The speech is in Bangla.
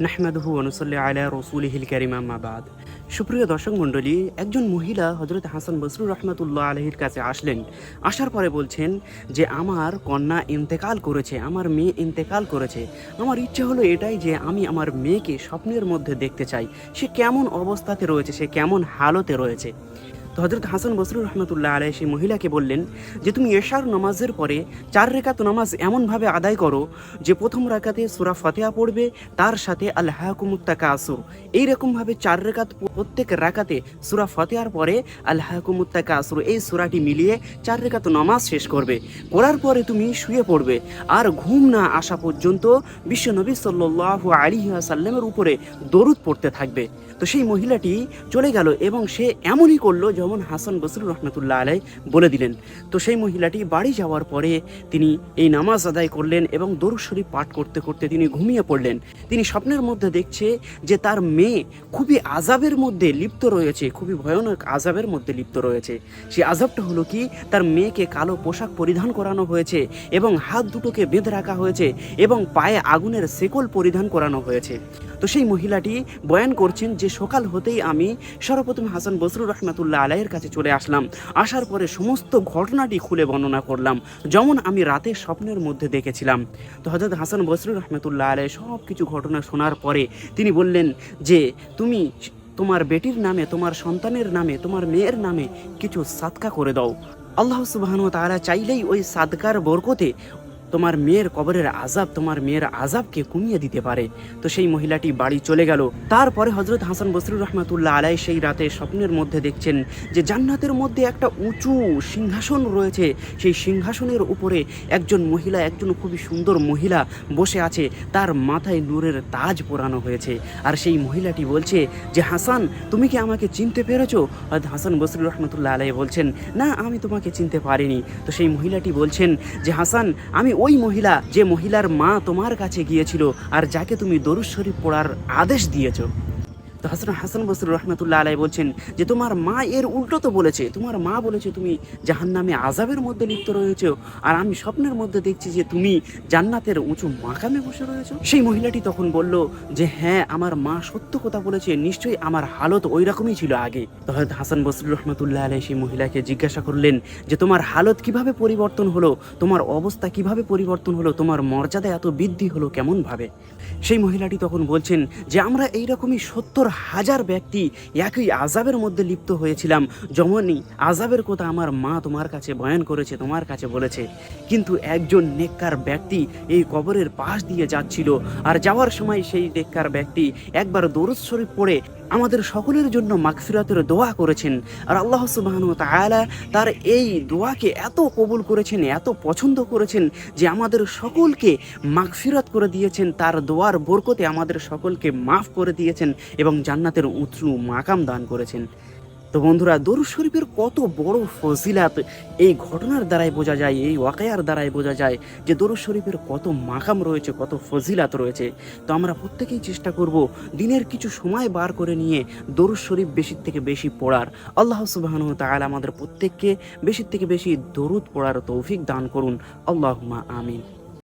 নাহমাদহু অনুসল্লি আলা রসুলহিল করিম আম্মাবাদ সুপ্রিয় দর্শক মণ্ডলী, একজন মহিলা হজরত হাসান বসরুর রহমতুল্লাহ আলহির কাছে আসলেন। আসার পরে বলছেন যে, আমার কন্যা ইন্তেকাল করেছে, আমার মেয়ে ইন্তেকাল করেছে। আমার ইচ্ছে হলো এটাই যে, আমি আমার মেয়েকে স্বপ্নের মধ্যে দেখতে চাই। সে কেমন অবস্থাতে রয়েছে, সে কেমন হালতে রয়েছে? তো হজরত হাসান বসরুর রহমতুল্লাহ আলাই সেই মহিলাকে বললেন যে, তুমি এশার নামাজের পরে চার রেখাত নামাজ এমনভাবে আদায় করো যে, প্রথম রাকাতে সুরা ফাতেহা পড়বে, তার সাথে আল্লাহ কুমুত্তাকা আসুর এইরকমভাবে চার রেখাত প্রত্যেক রাকাতে সুরা ফাতেহার পরে আল্লাহ কুমুত্তাকা আসুর এই সুরাটি মিলিয়ে চার রেখাত নামাজ শেষ করবে। করার পরে তুমি শুয়ে পড়বে। আর ঘুম না আসা পর্যন্ত বিশ্বনবী সাল্লাহ আলী সাল্লামের উপরে দরুদ পড়তে থাকবে। তো সেই মহিলাটি চলে গেল এবং সে এমনই করল যেমন হাসান বসরুর রহমতুল্লাহ আলাই বলে দিলেন। তো সেই মহিলাটি বাড়ি যাওয়ার পরে তিনি এই নামাজ আদায় করলেন এবং দরুদ শরীফ পাঠ করতে করতে তিনি ঘুমিয়ে পড়লেন। তিনি স্বপ্নের মধ্যে দেখছে যে তার মেয়ে খুবই আজাবের মধ্যে লিপ্ত রয়েছে, খুবই ভয়ানক আজাবের মধ্যে লিপ্ত রয়েছে। সেই আজাবটা হলো কি, তার মেয়েকে কালো পোশাক পরিধান করানো হয়েছে এবং হাত দুটোকে বেঁধে রাখা হয়েছে এবং পায়ে আগুনের সেকল পরিধান করানো হয়েছে। তো সেই মহিলাটি বয়ান করছেন যে সকাল হতেই আমি সর্বপ্রথম হাসান বসরুর রহমাতুল্লাহ আলাইয়ের কাছে চলে আসলাম। আসার পরে সমস্ত ঘটনাটি খুলে বর্ণনা করলাম, যেমন আমি রাতে স্বপ্নের মধ্যে দেখেছিলাম। তো হজরত হাসান বসরুর রহমাতুল্লাহ আলাই সব কিছু ঘটনা শোনার পরে তিনি বললেন যে, তুমি তোমার বেটির নামে, তোমার সন্তানের নামে, তোমার মেয়ের নামে কিছু সাদকা করে দাও। আল্লাহ সুবাহানু তারা চাইলেই ওই সাদকার বরকতে তোমার মেয়ের কবরের আজাব তোমার মেয়ের আজাবকে কমিয়ে দিতে পারে। তো সেই মহিলাটি বাড়ি চলে গেল। তারপরে হজরত হাসান বসরুর রহমাতুল্লাহ আলাই সেই রাতে স্বপ্নের মধ্যে দেখছেন যে জান্নাতের মধ্যে একটা উঁচু সিংহাসন রয়েছে। সেই সিংহাসনের উপরে একজন মহিলা, একজন খুবই সুন্দর মহিলা বসে আছে। তার মাথায় নূরের তাজ পরানো হয়েছে। আর সেই মহিলাটি বলছে যে, হাসান, তুমি কি আমাকে চিনতে পেরেছ? হয়তো হাসান বসরুর রহমতুল্লাহ আলাই বলছেন, না, আমি তোমাকে চিনতে পারিনি। তো সেই মহিলাটি বলছেন যে, হাসান, আমি ওই মহিলা, যে মহিলার মা তোমার কাছে গিয়েছিল আর যাকে তুমি দরুদ শরীফ পড়ার আদেশ দিয়েছ। তো হাসান হাসান বসর রহমতুল্লাহ আলাই বলছেন যে, তোমার মা এর উল্টো তো বলেছে। তোমার মা বলেছে তুমি জাহান নামে আজাবের মধ্যে লিপ্ত রয়েছে। আর আমি স্বপ্নের মধ্যে দেখছি যে, তুমি জান্নাতের উঁচু মাকামে বসে রয়েছো। সেই মহিলাটি তখন বলল যে হ্যাঁ আমার মা সত্য কথা বলেছে। নিশ্চয়ই আমার হালত ওই রকমই ছিল আগে। তখন হাসান বসরুর রহমতুল্লাহ আলাই সেই মহিলাকে জিজ্ঞাসা করলেন যে, তোমার হালত কীভাবে পরিবর্তন হলো? তোমার অবস্থা কীভাবে পরিবর্তন হলো? তোমার মর্যাদা এত বৃদ্ধি হলো কেমনভাবে? সেই মহিলাটি তখন বলছেন যে, আমরা এইরকমই সত্তর হাজার ব্যক্তি একই আজাবের মধ্যে লিপ্ত হয়েছিলাম। যেমনই আজাবের কথা আমার মা তোমার কাছে বয়ান করেছে, তোমার কাছে বলেছে। কিন্তু একজন নেককার ব্যক্তি এই কবরের পাশ দিয়ে যাচ্ছিল। আর যাওয়ার সময় সেই নেককার ব্যক্তি একবার দরুদ শরীফ পড়ে আমাদের সকলের জন্য মাগফিরাতের দোয়া করেছেন। আর আল্লাহ সুবাহন তালা তার এই দোয়াকে এত কবুল করেছেন, এত পছন্দ করেছেন যে আমাদের সকলকে মাগফিরাত করে দিয়েছেন। তার দোয়ার বরকতে আমাদের সকলকে মাফ করে দিয়েছেন এবং জান্নাতের উঁচু মাকাম দান করেছেন। তো বন্ধুরা, দরুদ শরীফের কত বড় ফজিলাত। এই ঘটনার দ্বারাই বোঝা যায়, এই ওয়াকায়ার দ্বারাই বোঝা যায় যে দরুদ শরীফের কত মাকাম রয়েছে, কত ফজিলাত রয়েছে। তো আমরা প্রত্যেকেই চেষ্টা করব দিনের কিছু সময় বার করে নিয়ে দরুদ শরীফ বেশির থেকে বেশি পড়ার। আল্লাহ সুবাহানু তাআলা আমাদের প্রত্যেককে বেশির থেকে বেশি দরুদ পড়ার তৌফিক দান করুন। আল্লাহুম্মা আমিন।